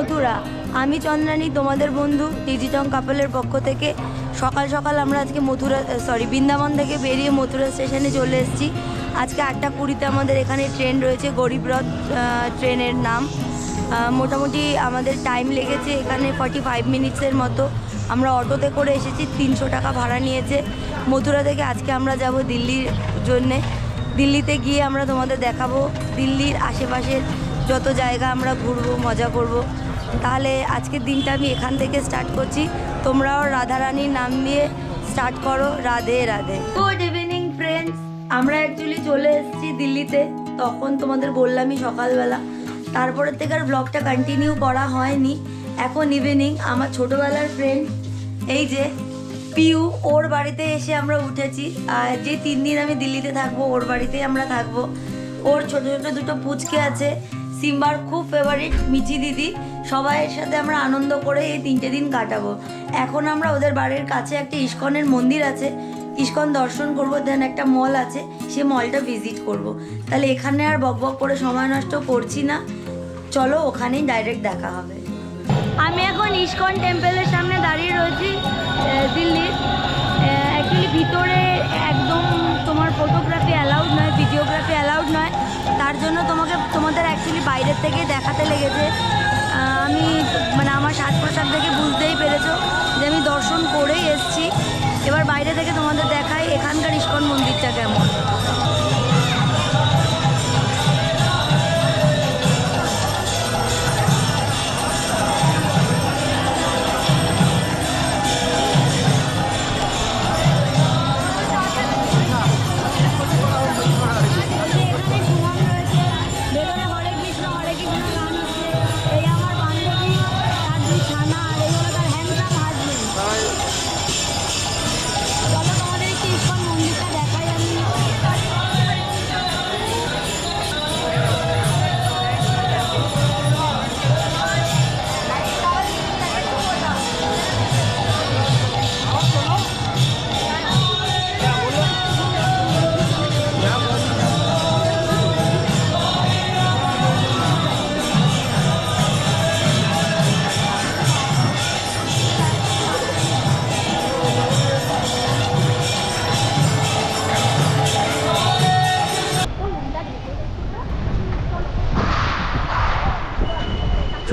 মথুরা আমি চন্দ্রানী, তোমাদের বন্ধু, ডিজিটং কাপলের পক্ষ থেকে। সকাল সকাল আমরা আজকে মথুরা সরি বৃন্দাবন থেকে বেরিয়ে মথুরা স্টেশনে চলে এসেছি। আজকে আটটা কুড়িতে আমাদের এখানে ট্রেন রয়েছে গরিবরথ ট্রেনের নাম। মোটামুটি আমাদের টাইম লেগেছে এখানে ফর্টি ফাইভ মিনিটসের মতো। আমরা অটোতে করে এসেছি, তিনশো টাকা ভাড়া নিয়েছে। মথুরা থেকে আজকে আমরা যাব দিল্লির জন্যে। দিল্লিতে গিয়ে আমরা তোমাদের দেখাবো। দিল্লির আশেপাশের যত জায়গা আমরা ঘুরবো, মজা করব। তাহলে আজকের দিনটা আমি এখান থেকে স্টার্ট করছি। তোমরাও রাধারানীর নাম দিয়ে স্টার্ট করো। Radhe Radhe. Good evening friends আমরা অ্যাকচুয়ালি চলে এসেছি দিল্লিতে। তখন তোমাদের বললামই সকালবেলা। তারপরের থেকে আর ব্লগটা কন্টিনিউ করা হয়নি। এখন ইভিনিং আমার ছোটোবেলার ফ্রেন্ড এই যে পিউ, ওর বাড়িতে এসে আমরা উঠেছি। আর যে তিন দিন আমি দিল্লিতে থাকব, ওর বাড়িতেই আমরা থাকব। ওর ছোটো ছোটো দুটো পুচকে আছে। সিম্বার খুব ফেভারিট মিচি দিদি। সবাইয়ের সাথে আমরা আনন্দ করে এই তিনটে দিন কাটাবো। এখন আমরা ওদের বাড়ির কাছে একটা ইস্কনের মন্দির আছে। ইস্কন দর্শন করব দেন একটা মল আছে। সে মলটা ভিজিট করব। তাহলে এখানে আর বকবক করে সময় নষ্ট করছি না। চলো ওখানেই ডাইরেক্ট দেখা হবে। আমি এখন ইস্কন টেম্পলের সামনে দাঁড়িয়ে রয়েছি দিল্লির। অ্যাকচুয়ালি ভিতরে একদম তোমার ফটোগ্রাফি অ্যালাউড নয় ভিডিওগ্রাফি অ্যালাউড নয়। তার জন্য তোমাকে, তোমাদের অ্যাকচুয়ালি বাইরের থেকে দেখাতে লেগেছে। এবার বাইরে থেকে তোমাদের দেখাই এখানকার ইস্কন মন্দিরটা কেমন।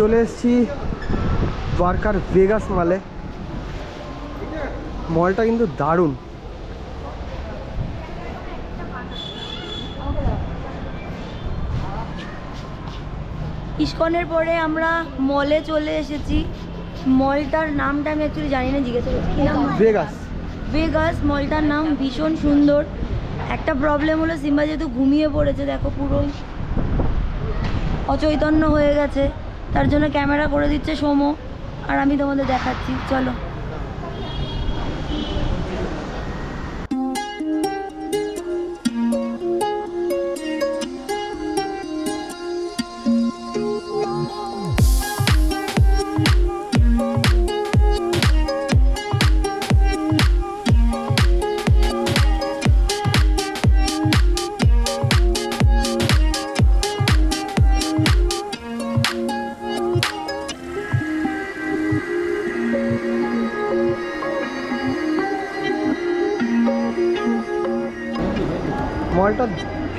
চলে এসেছি দ্বারকার ভেগাস মালে মলটা কিন্তু দারুণ। ইস্কনের পরে আমরা মলে চলে এসেছি। মলটার নামটা আমি অ্যাকচুয়ালি জানি না জিজ্ঞাসা করছি। ভেগাস। ভেগাস মলটার নাম ভীষণ সুন্দর। একটা প্রবলেম হলো সিম্বা যেহেতু ঘুমিয়ে পড়েছে দেখো পুরো অচৈতন্য হয়ে গেছে। তার জন্য ক্যামেরা করে দিচ্ছে সোমো আর আমি তোমাদের দেখাচ্ছি। চলো।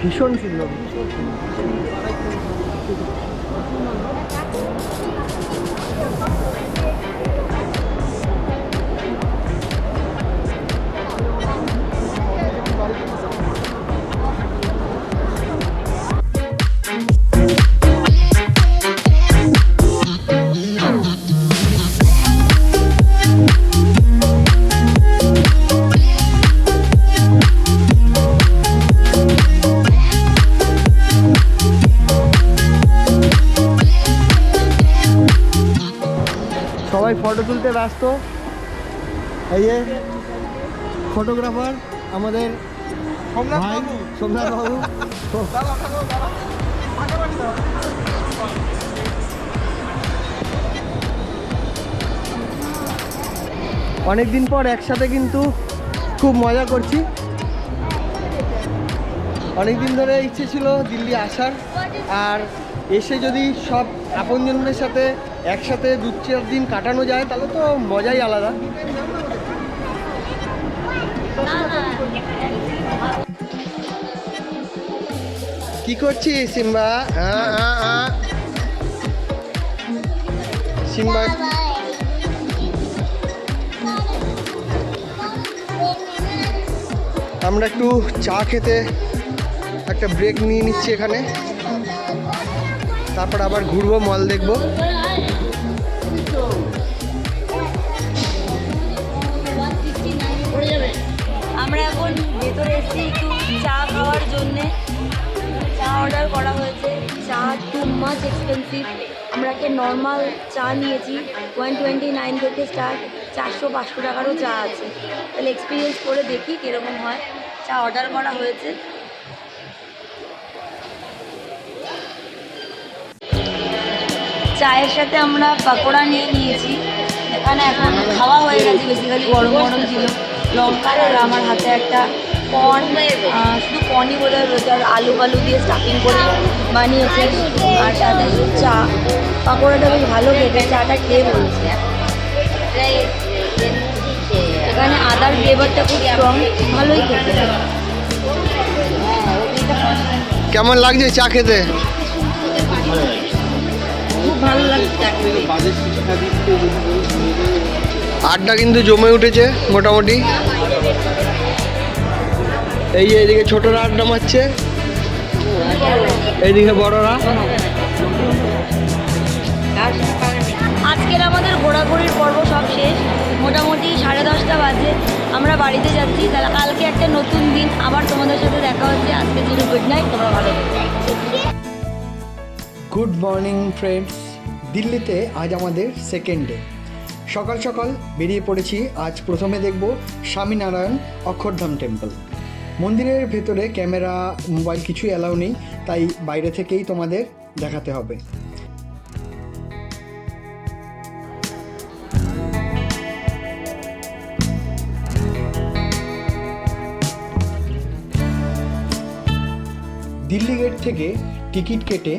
ভীষণ সুন্দর। ফটো তুলতে ব্যস্ত এই যে ফটোগ্রাফার আমাদের ভাই সোমনাথ বাবু। অনেক দিন পর একসাথে কিন্তু খুব মজা করছি। অনেক দিন ধরে ইচ্ছে ছিল দিল্লি আসার। আর এসে যদি সব আপনজনদের সাথে একসাথে দু চার দিন কাটানো যায় তাহলে তো মজাই আলাদা। কি করছিস সিম্বা? আ, আ, আ। সিম্বা আমরা একটু চা খেতে একটা ব্রেক নিয়ে নিচ্ছি এখানে। তারপর আবার ঘুরবো মল দেখব। এসেছি একটু চা খাওয়ার জন্যে। চা অর্ডার করা হয়েছে। চা টু মাচ এক্সপেন্সিভ আমরা একটা নর্মাল চা নিয়েছি। ওয়ান টোয়েন্টি নাইন থেকে স্টার্ট চারশো পাঁচশো টাকারও চা আছে। তাহলে এক্সপিরিয়েন্স করে দেখি কীরকম হয়। চা অর্ডার করা হয়েছে। চায়ের সাথে আমরা পাকোড়া নিয়ে নিয়েছি। এখানে এখন খাওয়া হয়ে গেছে বেসিক্যালি গরম গরম ছিল। লঙ্কার আর আমার হাতে একটা কর্ন শুধু কর্নই বোধহয় রয়েছে আর আলু ফালু দিয়ে স্টাফিং করে বানিয়েছে। আর সাথে চা পাকোড়াটা বেশ ভালো খেতে চাটা খেয়ে বলছে। এখানে আদার ফ্লেভারটা খুব স্ট্রং ভালোই খেতে। কেমন লাগছে চা খেতে? খুব ভালো লাগছে চা খেতে। আড্ডা কিন্তু জমে উঠেছে মোটামুটি। এই যে এইদিকে ছোটরা আড্ডা মারছে এইদিকে বড়রা আজকের আমাদের ঘোরাঘুরির পর্ব সব শেষ। মোটামুটি সাড়ে দশটা বাজে। আমরা বাড়িতে যাচ্ছি। তাহলে কালকে একটা নতুন দিন। আবার তোমাদের সাথে দেখা হচ্ছে। আজকে জন্য গুড নাইট তোমরা ভালো গুড মর্নিং ফ্রেন্ডস দিল্লিতে আজ আমাদের সেকেন্ড ডে সকাল সকাল বেরিয়ে পড়েছি। আজ প্রথমে দেখব স্বামীনারায়ণ অক্ষরধাম টেম্পল মন্দিরের ভেতরে ক্যামেরা, মোবাইল কিছুই অ্যালাউ নেই, তাই বাইরে থেকেই তোমাদের দেখাতে হবে। দিল্লি গেট থেকে টিকিট কেটে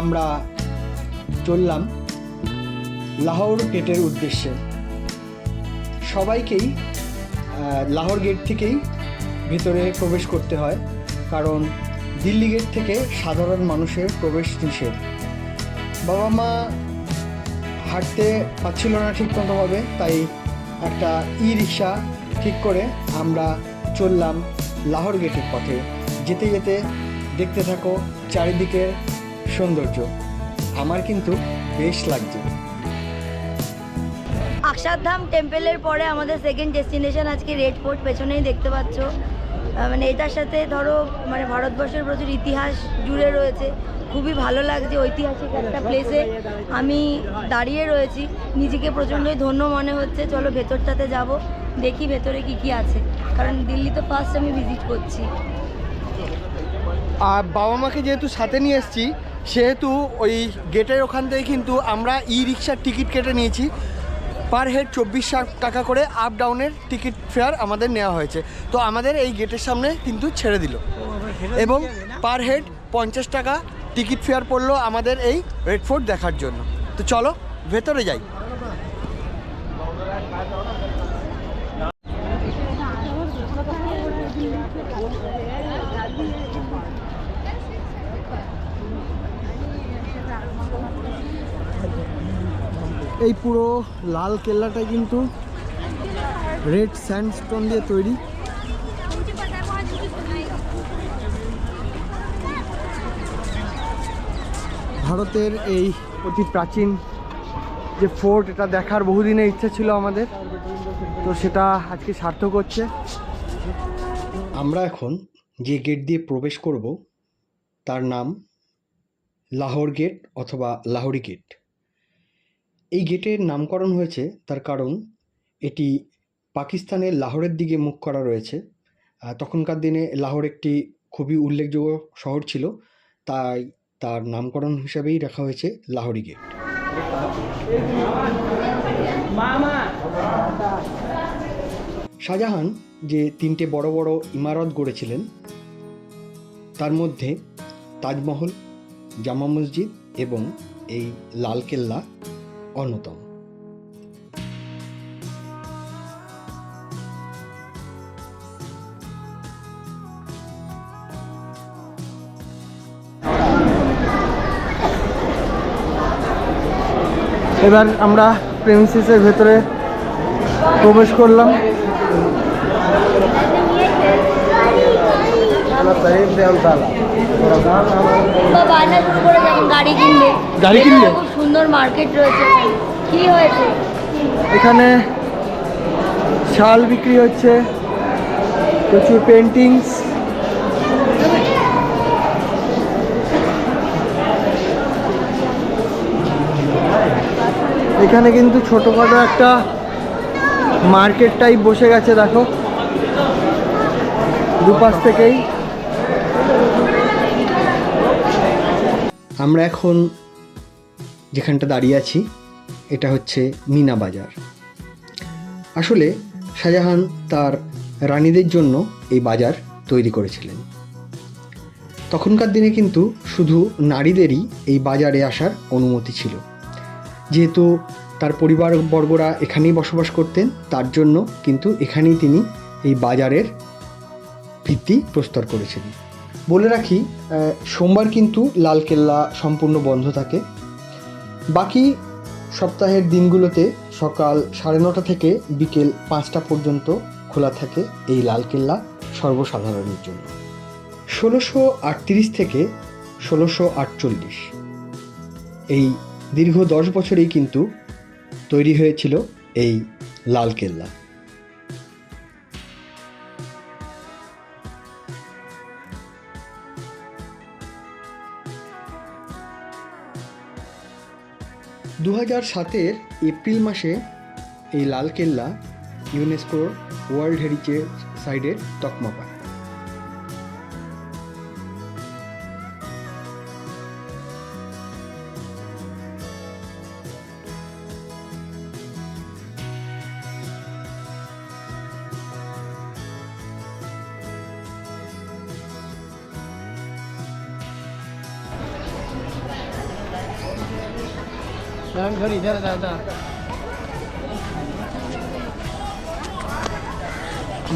আমরা চললাম লাহোর গেটের উদ্দেশ্যে। সবাইকেই লাহোর গেট থেকেই ভিতরে প্রবেশ করতে হয়, কারণ দিল্লি গেট থেকে সাধারণ মানুষের প্রবেশ নিষেধ। বাবা মা হাঁটতে পারছিল না ঠিক মতোভাবে তাই একটা ই রিক্সা ঠিক করে আমরা চললাম লাহোর গেটের পথে। যেতে যেতে দেখতে থাকো চারিদিকের সৌন্দর্য। আমার কিন্তু বেশ লাগছে। অক্ষরধাম টেম্পলের পরে আমাদের সেকেন্ড ডেস্টিনেশন আজকে রেড ফোর্ট, পেছনেই দেখতে পাচ্ছ। মানে এটার সাথে ধরো মানে ভারতবর্ষের প্রচুর ইতিহাস জুড়ে রয়েছে। খুবই ভালো লাগছে ঐতিহাসিক একটা প্লেসে আমি দাঁড়িয়ে রয়েছি। নিজেকে প্রচণ্ডই ধন্য মনে হচ্ছে। চলো ভেতরটাতে যাব। দেখি ভেতরে কি কি আছে। কারণ দিল্লি তো ফার্স্ট আমি ভিজিট করছি। আর বাবা মাকে যেহেতু সাথে নিয়ে এসেছি, সেহেতু ওই গেটের ওখান থেকে কিন্তু আমরা ই রিক্সার টিকিট কেটে নিয়েছি। পার হেড চব্বিশ টাকা করে আপ ডাউনের টিকিট ফেয়ার আমাদের নেওয়া হয়েছে। তো আমাদের এই গেটের সামনে কিন্তু ছেড়ে দিল। এবং পার হেড পঞ্চাশ টাকা টিকিট ফেয়ার পড়ল আমাদের এই রেড ফোর্ট দেখার জন্য। তো চলো ভেতরে যাই। এই পুরো লাল কেল্লাটা কিন্তু রেড স্যান্ডস্টোন দিয়ে তৈরি। ভারতের এই অতি প্রাচীন যে ফোর্ট, এটা দেখার বহুদিনের ইচ্ছা ছিল আমাদের। তো সেটা আজকে সার্থক হচ্ছে। আমরা এখন যে গেট দিয়ে প্রবেশ করব, তার নাম লাহোর গেট অথবা লাহোরি গেট এই গেটের নামকরণ হয়েছে, তার কারণ এটি পাকিস্তানের লাহোরের দিকে মুখ করা রয়েছে। তখনকার দিনে লাহোর একটি খুবই উল্লেখযোগ্য শহর ছিল, তাই তার নামকরণ হিসাবেই রাখা হয়েছে লাহোরি গেট শাহজাহান যে তিনটে বড় বড় ইমারত গড়েছিলেন, তার মধ্যে তাজমহল, জামা মসজিদ এবং এই লালকেল্লা অন্যতম। এবার আমরা প্রেমিসিসের ভেতরে প্রবেশ করলাম। শুরু করে গাড়ি কিনবে। গাড়ি কিনবে? খুব সুন্দর মার্কেট রয়েছে। এখানে। কি হয়েছে? এখানে শাল বিক্রি হচ্ছে প্রচুর পেন্টিংস এখানে কিন্তু ছোটোখাটো একটা মার্কেট টাইপ বসে গেছে দেখো। দুপাশ থেকেই। আমরা এখন যেখানটা দাঁড়িয়ে আছি, এটা হচ্ছে মিনা বাজার। আসলে শাহজাহান তার রানীদের জন্য এই বাজার তৈরি করেছিলেন। তখনকার দিনে কিন্তু শুধু নারীদেরই এই বাজারে আসার অনুমতি ছিল। যেহেতু তার পরিবারবর্গরা এখানেই বসবাস করতেন, তার জন্য কিন্তু এখানেই তিনি এই বাজারের ভিত্তি প্রস্তর করেছিলেন। বলে রাখি সোমবার কিন্তু লালকেল্লা সম্পূর্ণ বন্ধ থাকে। বাকি সপ্তাহের দিনগুলোতে সকাল সাড়ে নটা থেকে বিকেল পাঁচটা পর্যন্ত খোলা থাকে এই লালকেল্লা সর্বসাধারণের জন্য। ষোলোশো আটত্রিশ থেকে ষোলোশো আটচল্লিশ। এই দীর্ঘ দশ বছরেই কিন্তু তৈরি হয়েছিল এই লালকেল্লা। দু হাজার সাতের এপ্রিল মাসে এই লালকেল্লা ইউনেস্কোর ওয়ার্ল্ড হেরিটেজ সাইডের তকমা পায়।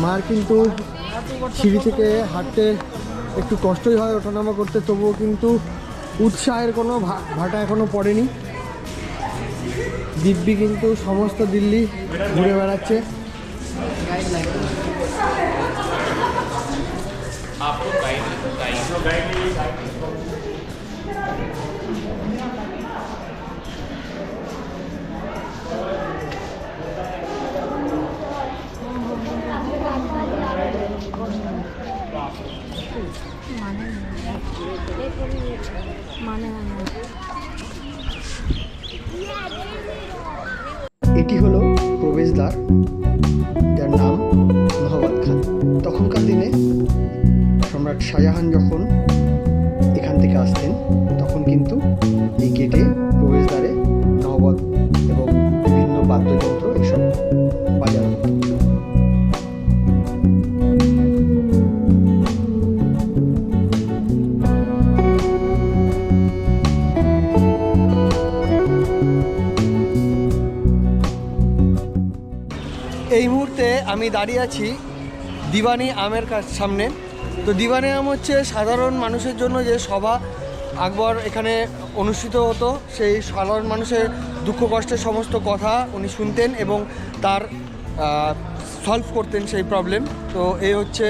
মার কিন্তু সিঁড়ি থেকে হাঁটতে একটু কষ্টই হয় ওঠানামা করতে, তবুও কিন্তু উৎসাহের কোনো ভাটা এখনও পড়েনি। দিব্যি কিন্তু সমস্ত দিল্লি ঘুরে বেড়াচ্ছে। এটি হল প্রবেশদ্বার, যার নাম মোহাম্মদ খান। তখনকার দিনে সম্রাট শাহজাহান যখন এখান থেকে আসতেন এই মুহূর্তে আমি দাঁড়িয়ে আছি দিওয়ানি আমের কাছ সামনে। তো দিওয়ানি আম হচ্ছে সাধারণ মানুষের জন্য যে সভা আকবর এখানে অনুষ্ঠিত হতো, সেই সাধারণ মানুষের দুঃখ কষ্টের সমস্ত কথা উনি শুনতেন এবং তার সলভ করতেন সেই প্রবলেম তো এই হচ্ছে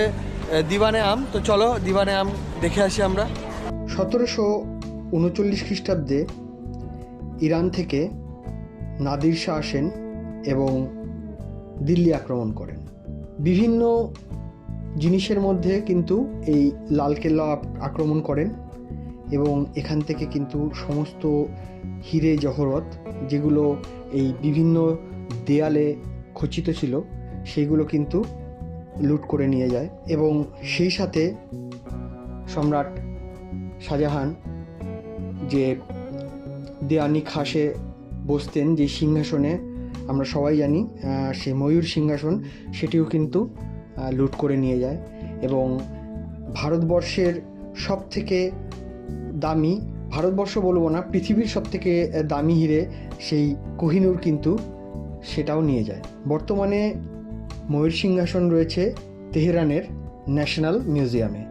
দিওয়ানে আম। তো চলো দিওয়ানে আম দেখে আসি আমরা। সতেরোশো উনচল্লিশ খ্রিস্টাব্দে ইরান থেকে নাদির শাহ আসেন এবং দিল্লি আক্রমণ করেন। বিভিন্ন জিনিসের মধ্যে কিন্তু এই লালকেল্লা আক্রমণ করেন এবং এখান থেকে কিন্তু সমস্ত হিরে জহরত যেগুলো এই বিভিন্ন দেয়ালে খচিত ছিল সেইগুলো কিন্তু লুট করে নিয়ে যায় এবং সেই সাথে সম্রাট শাহজাহান যে দেয়ানি খাসে বসতেন যে সিংহাসনে আমরা সবাই জানি সে ময়ূর সিংহাসন সেটিও কিন্তু লুট করে নিয়ে যায় এবং ভারতবর্ষের সব থেকে দামি, ভারতবর্ষ বলব না, পৃথিবীর সব থেকে দামি হিরে সেই কোহিনূর কিন্তু সেটাও নিয়ে যায়। বর্তমানে ময়ূর সিংহাসন রয়েছে তেহরানের ন্যাশনাল মিউজিয়ামে।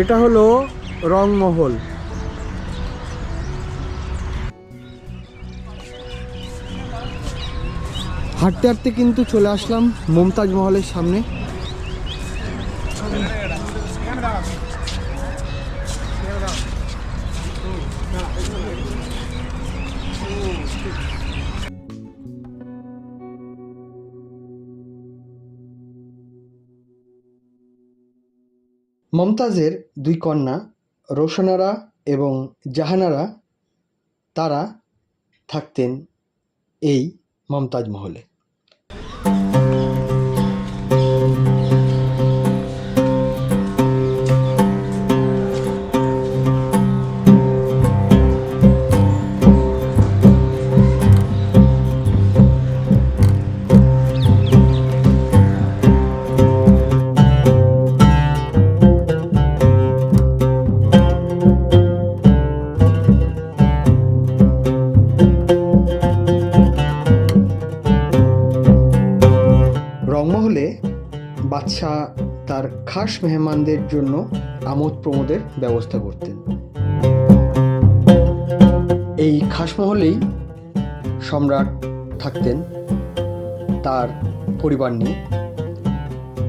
এটা হলো রংমহল। হাঁটতে হাঁটতে কিন্তু চলে আসলাম মমতাজ মহলের সামনে। মমতাজের দুই কন্যা, রোশনারা এবং জাহানারা, তারা থাকতেন এই মমতাজ মহলে খাস মেহমানদের জন্য আমোদ প্রমোদের ব্যবস্থা করতেন। এই খাস মহলেই সম্রাট থাকতেন তার পরিবার নিয়ে।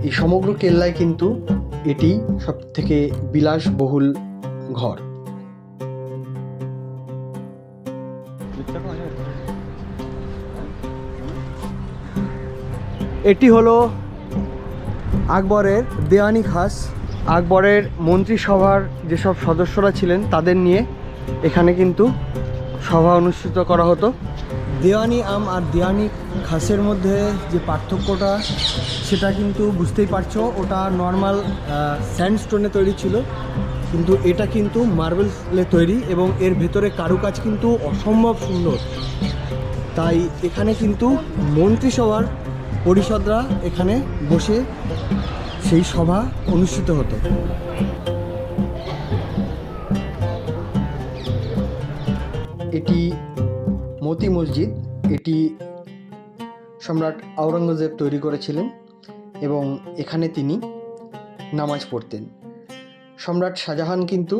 এই সমগ্র কেল্লায় কিন্তু এটি সব থেকে বিলাসবহুল ঘর। এটি হলো আকবরের দেওয়ানি খাস, আকবরের মন্ত্রিসভার যেসব সদস্যরা ছিলেন তাদের নিয়ে এখানে কিন্তু সভা অনুষ্ঠিত করা হতো। দেওয়ানি আম আর দেওয়ানি খাসের মধ্যে যে পার্থক্যটা, সেটা কিন্তু বুঝতেই পারছ, ওটা নর্মাল স্যান্ডস্টোনে তৈরি ছিল, কিন্তু এটা কিন্তু মার্বেলে তৈরি এবং এর ভেতরে কারুকাজ কিন্তু অসম্ভব সুন্দর। তাই এখানে কিন্তু মন্ত্রিসভার পরিষদরা এখানে বসে সেই সভা অনুষ্ঠিত হতো। এটি মতি মসজিদ, এটি সম্রাট আওরঙ্গজেব তৈরি করেছিলেন এবং এখানে তিনি নামাজ পড়তেন। সম্রাট শাহজাহান কিন্তু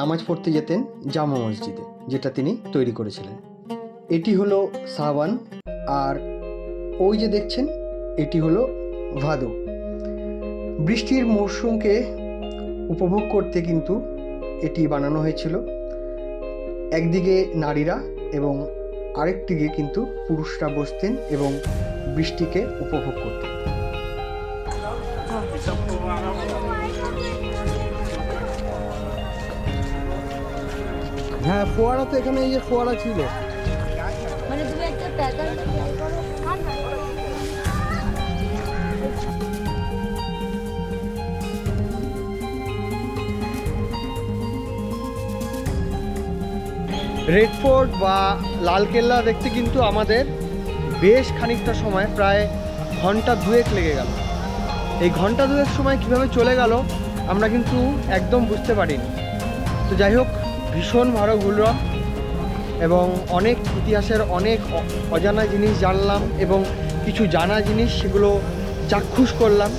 নামাজ পড়তে যেতেন জামা মসজিদে, যেটা তিনি তৈরি করেছিলেন। এটি হলো সাবান আর ওই যে দেখছেন, এটি হলো ভাদু। বৃষ্টির মরশুমকে উপভোগ করতে কিন্তু এটি বানানো হয়েছিল। একদিকে নারীরা এবং আরেকদিকে কিন্তু পুরুষরা বসতেন এবং বৃষ্টিকে উপভোগ করতেন। হ্যাঁ ফোয়ারা তো এখানে এই যে ফোয়ারা ছিল। মানে তুমি একটা প্যাটার্ন রেড ফোর্ট বা লালকেল্লা দেখতে কিন্তু আমাদের বেশ খানিকটা সময়, প্রায় ঘণ্টা দুয়েক লেগে গেল। এই ঘণ্টা দুয়েক সময় কীভাবে চলে গেল, আমরা কিন্তু একদম বুঝতে পারিনি। তো যাই হোক, ভীষণ ভালো ঘুরলাম এবং অনেক ইতিহাসের অনেক অজানা জিনিস জানলাম এবং কিছু জানা জিনিস সেগুলো চাক্ষুষ করলাম।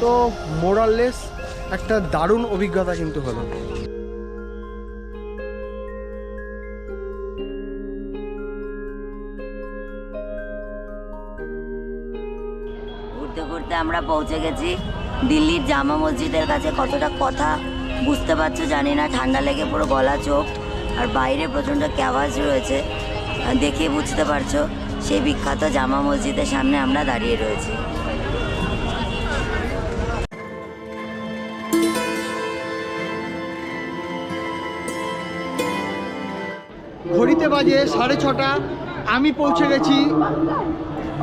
তো মোরাললেস একটা দারুণ অভিজ্ঞতা কিন্তু হলো। আমরা পৌঁছে গেছি। দিল্লির জামা মসজিদের কাছে কতটা কথা বুঝতে পারছ জানি না, ঠান্ডা লেগে পুরো গলা চোখ আর বাইরে প্রচণ্ড ক্যাওয়াজ রয়েছে। দেখে বুঝতে পারছ, সেই বিখ্যাত জামা মসজিদের সামনে আমরা দাঁড়িয়ে রয়েছি। ঘড়িতে বাজে সাড়ে ছটা, আমি পৌঁছে গেছি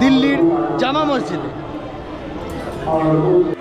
দিল্লির জামা মসজিদে। এখানে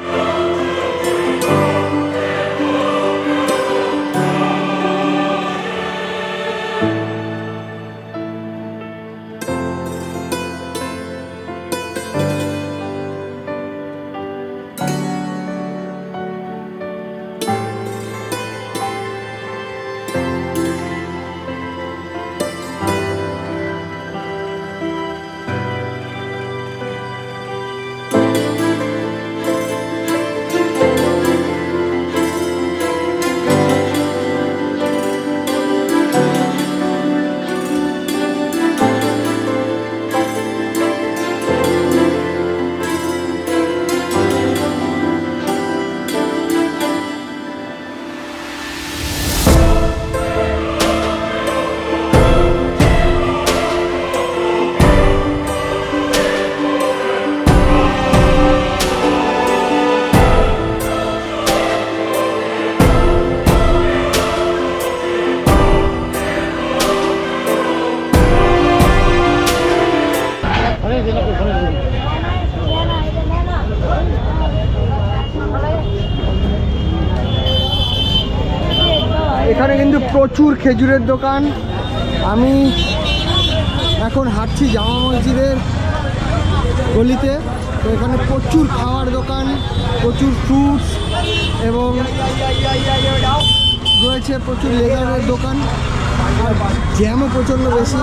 খেজুরের দোকান আমি এখন হাঁটছি জামা মসজিদের গলিতে তো এখানে প্রচুর খাওয়ার দোকান প্রচুর ফ্রুটস এবং রয়েছে প্রচুর লেদারের দোকান আর জ্যামও প্রচণ্ড বেশি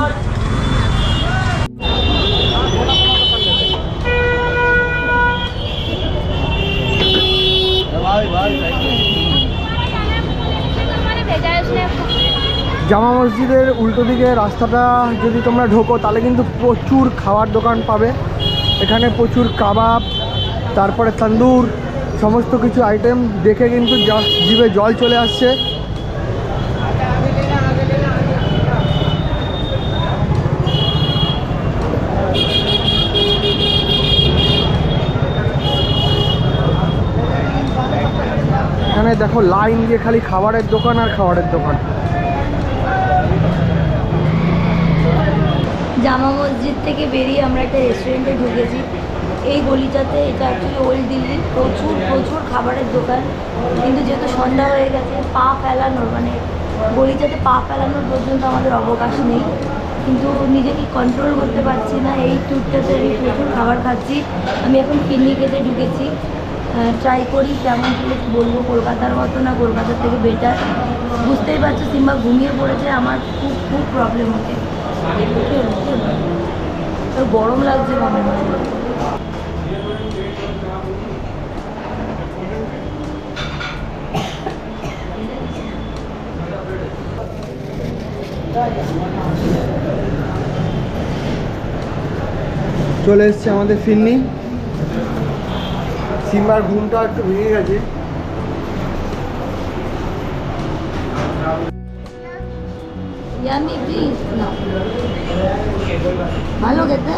জামা মসজিদের উল্টো দিকে রাস্তাটা যদি তোমরা ঢোকো, তাহলে কিন্তু প্রচুর খাওয়ার দোকান পাবে। এখানে প্রচুর কাবাব, তারপরে তন্দুর, সমস্ত কিছু আইটেম দেখে কিন্তু জিভে জল চলে আসছে। এখানে দেখো লাইন দিয়ে খালি খাবারের দোকান আর খাবারের দোকান। জামা মসজিদ থেকে বেরিয়ে আমরা একটা রেস্টুরেন্টে ঢুকেছি। এই গলিটাতে, এটা অ্যাকচুয়ালি ওল্ড দিল্লির প্রচুর প্রচুর খাবারের দোকান। কিন্তু যেহেতু সন্ধ্যা হয়ে গেছে, পা ফেলানোর মানে গলিটাতে পা ফেলানোর পর্যন্ত আমাদের অবকাশ নেই। কিন্তু নিজেকে কন্ট্রোল করতে পারছি না, এই ট্যুরটাতে আমি প্রচুর খাবার খাচ্ছি। আমি এখন কিডনি ঢুকেছি। ট্রাই করি কেমন প্লেস বলব, কলকাতার মতো না, কলকাতার থেকে বেটার বুঝতেই পারছ, সিম্বা ঘুমিয়ে পড়েছে, আমার খুব খুব প্রবলেম হচ্ছে কি কি গরম লাগছে মনে হয় চলে এসছে আমাদের ফিরনি। সিম্বার ঘুমটা একটু ভেঙে গেছে। ইয়ামি প্লিজ না ভালো খেতে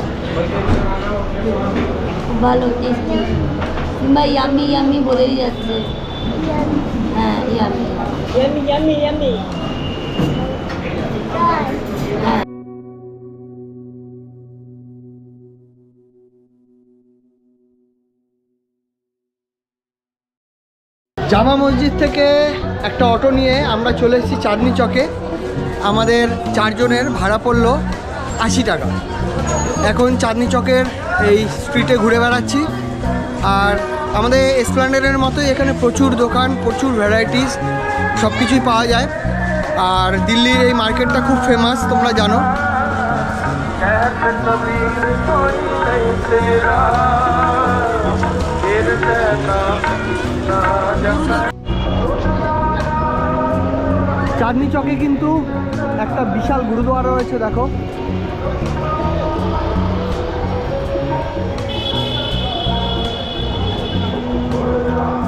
খুব ভালো টেস্টি কিংবা ইয়ামি ইয়ামি বলেই যাচ্ছে হ্যাঁ ইয়ামি Yummy, yummy, yummy. হ্যাঁ জামা মসজিদ থেকে একটা অটো নিয়ে আমরা চলে এসেছি চাঁদনি চকে। আমাদের চারজনের ভাড়া পড়ল আশি টাকা। এখন চাঁদনি চকের এই স্ট্রিটে ঘুরে বেড়াচ্ছি। আর আমাদের এসপ্ল্যান্ডের মতোই এখানে প্রচুর দোকান, প্রচুর ভ্যারাইটিস সব কিছুই পাওয়া যায়। আর দিল্লির এই মার্কেটটা খুব ফেমাস তোমরা জানো চাঁদনি চকে কিন্তু একটা বিশাল গুরুদুয়ারা রয়েছে দেখো। Thank মুহূর্তে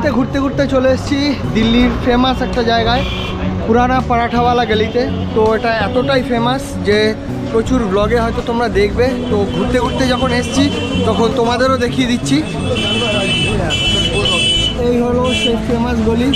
ঘুরতে ঘুরতে ঘুরতে চলে এসেছি দিল্লির ফেমাস একটা জায়গায়, পুরানা পারাঠাওয়ালা গলিতে। তো এটা এতটাই ফেমাস যে প্রচুর ব্লগে হয়তো তোমরা দেখবে। তো ঘুরতে ঘুরতে যখন এসছি, তখন তোমাদেরও দেখিয়ে দিচ্ছি। এই হলো সেই ফেমাস গলি।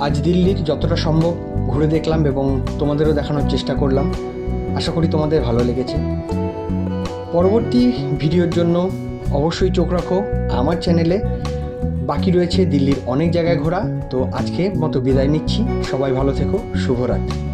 আজ দিল্লির যতটা সম্ভব ঘুরে দেখলাম এবং তোমাদেরও দেখানোর চেষ্টা করলাম। আশা করি তোমাদের ভালো লেগেছে। পরবর্তী ভিডিওর জন্য অবশ্যই চোখ রাখো। আমার চ্যানেলে বাকি রয়েছে দিল্লির অনেক জায়গায় ঘোরা। তো আজকে মতো বিদায় নিচ্ছি। সবাই ভালো থেকো। শুভরাত্রি।